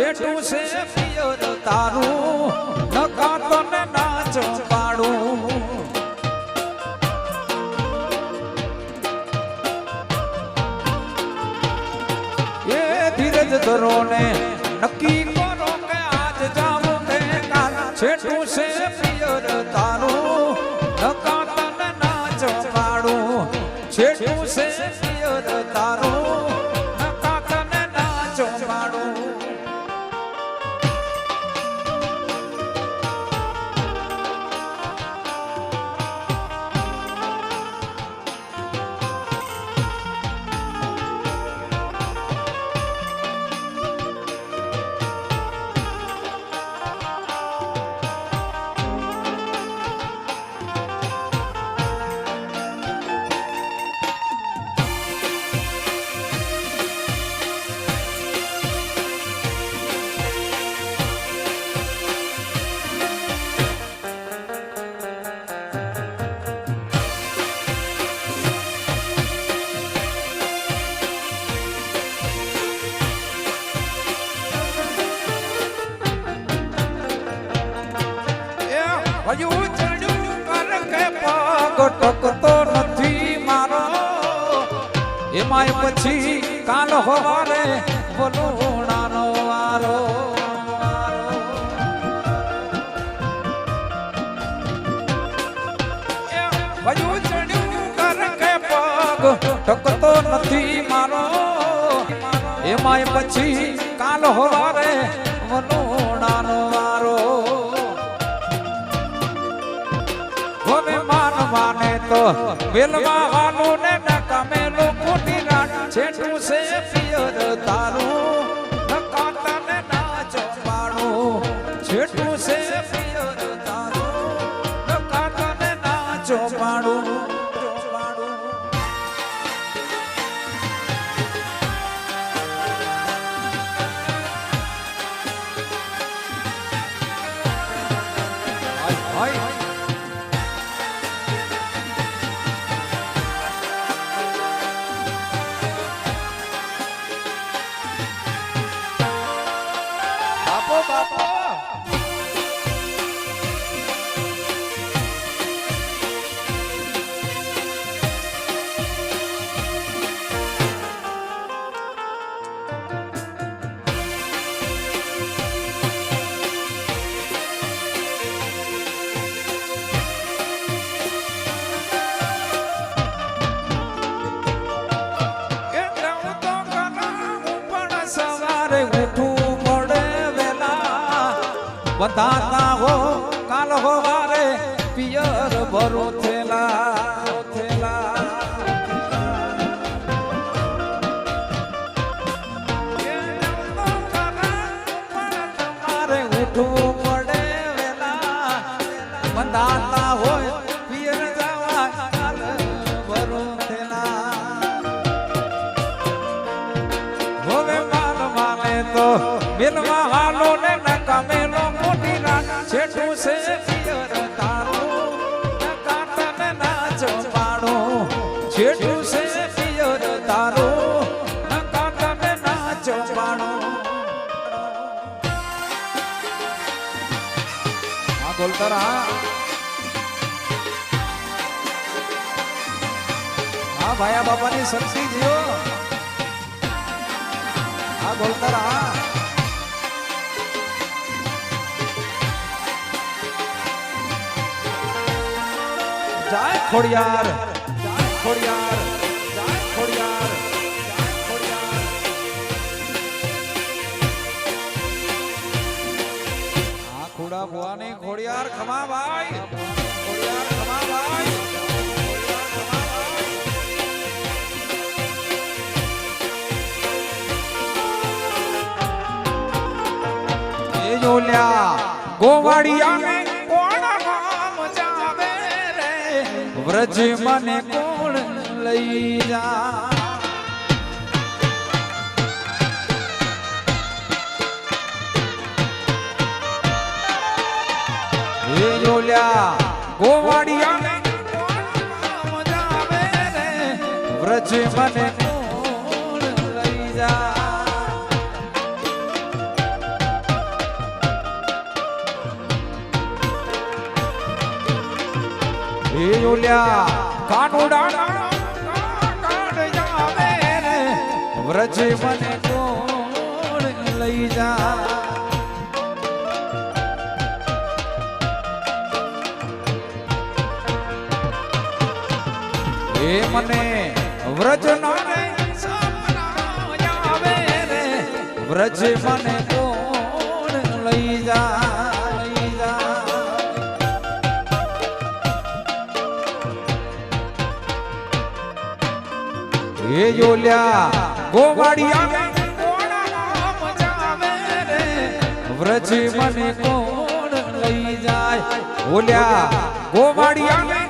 છેટું છે પિયર તારું. ટકતો નથી મારો. એમાંય પછી કાલ હોવારે વલોણાનો વારો. ટકતો નથી મારો. એમાંય પછી કાલ હોવારે વલોણાનો માને વેલવા વેલવાનું ને નકામેલું ખોટી રાત છેટું સે પિયર તારું. છેટું છે પિયર તારું. નકા તને નાચ પાડું હા બોલતર હા. હા, ભાયા બાપાની શક્તિ જીઓ હા બોલતર હા. જાય ખોડિયાર. ખોડા ભુવાની ખોડિયાર ખમા ભાઈ ખોડિયાર, ખમા ભાઈ. ખોડિયાર, ખમા ભાઈ. એ જોલ્યા ગોવાડિયાને કોણ ગામ જાવે રે? વ્રજ મને કોણ લઈ જા એ જોલ્યા રે વ્રજ મને કોણ જા એ ઓલ્યા કાનુડા વ્રજ મને કોણ લઈ જા? એ મને વ્રજ આવે રે. વ્રજ મને કોણ લઈ જા. એ જોલ્યા ગોવાડિયા વ્રજ મને કોણ લઈ જાય ઓલ્યા ગોવાડિયા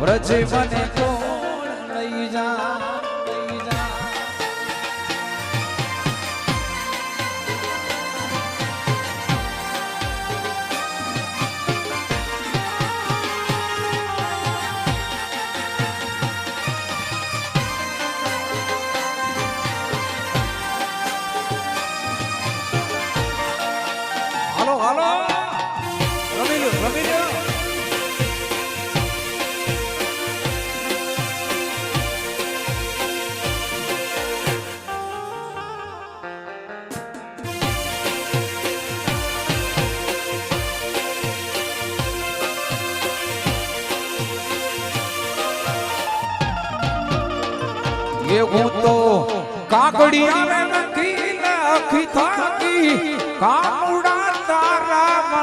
વ્રજ મને કોણ લઈ જા હાલો હાલો રમી લ્યો રમી લ્યો એ હું તો કાકડી આવે નખી લખી થાકી કામુડા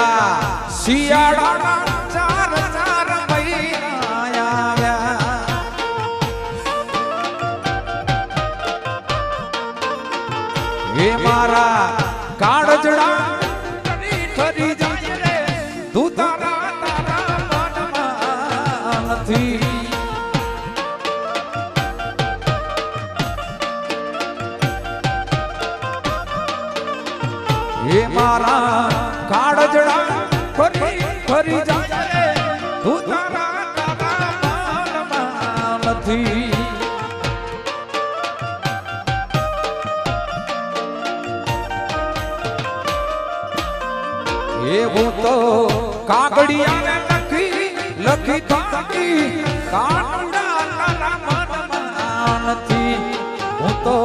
એ જેવા શિયાળા ચાર ચાર મહિના આવ્યા. હે મારા કાળજડા નથી. હે મારા એવું તો કાગડિયા લખી લખી થાકી કાનુડા તારા મનમાં નથી. હું તો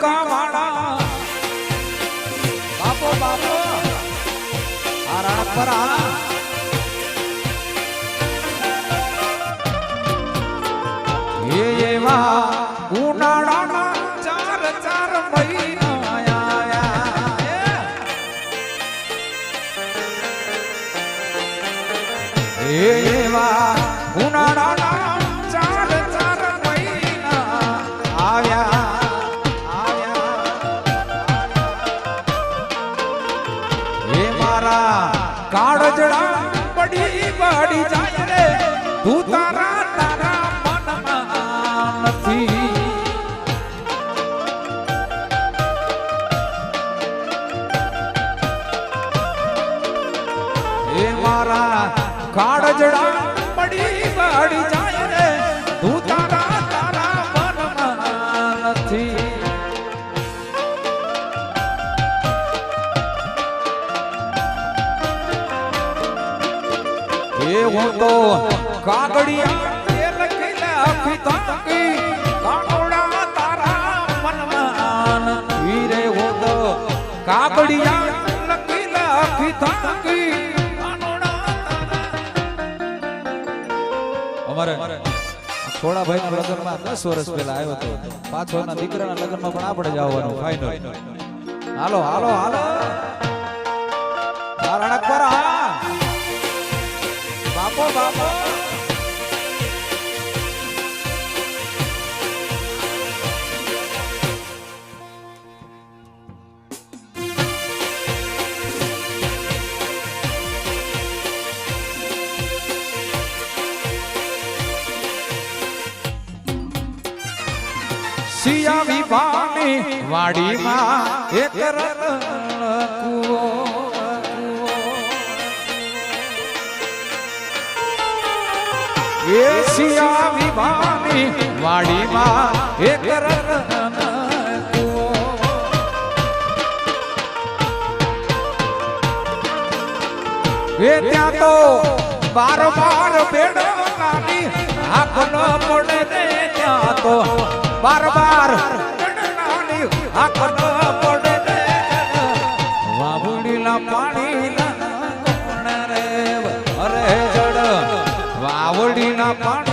દ્વારિકા વાળા બાપો બાપો આ રાણક પર આ એ મારા કાળજડા અડી જાય રે. તું તારા તારા મનમાં નથી એ હું તો કાગડિયા તે લખેલા આખી તાકી કાગોડા તારા મનમાં વીરે હું તો કાગડિયા આખી તાકી અમારે થોડા ભાઈ ના લગ્નમાં દસ વર્ષ પહેલા આવ્યો હતો. પાછો એના દીકરાના લગ્નમાં પણ આપણે જ આવવાનું ફાઈનલ હાલો હાલો હાલો. બાપો બાપો. વિભાની વાડીમાં એક રતન કૂવો એ સિયા વિભાની વાડીમાં એક રતન કૂવો એ ત્યાં તો બાર બાર બેડો નાની આંખ ન પડે ને ત્યાં તો બાર બાર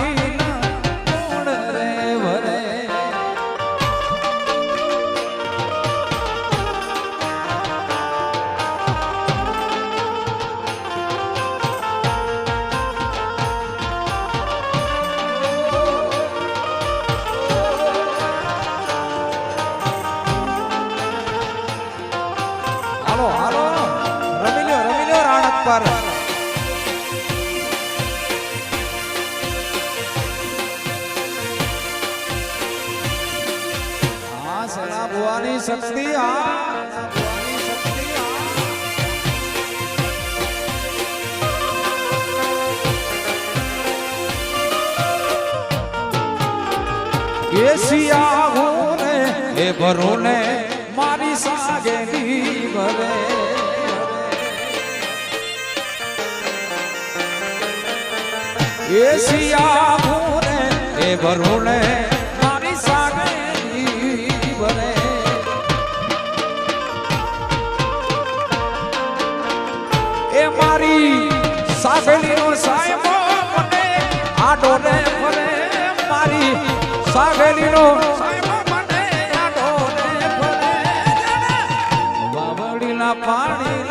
શક્તિ હા સલા ભુવાની શક્તિ, હા. એશિયા હું ને એ ભરો ને મારી સાગેલી ભરે એશિયા હું ને એ ભરો આડો ને પાણી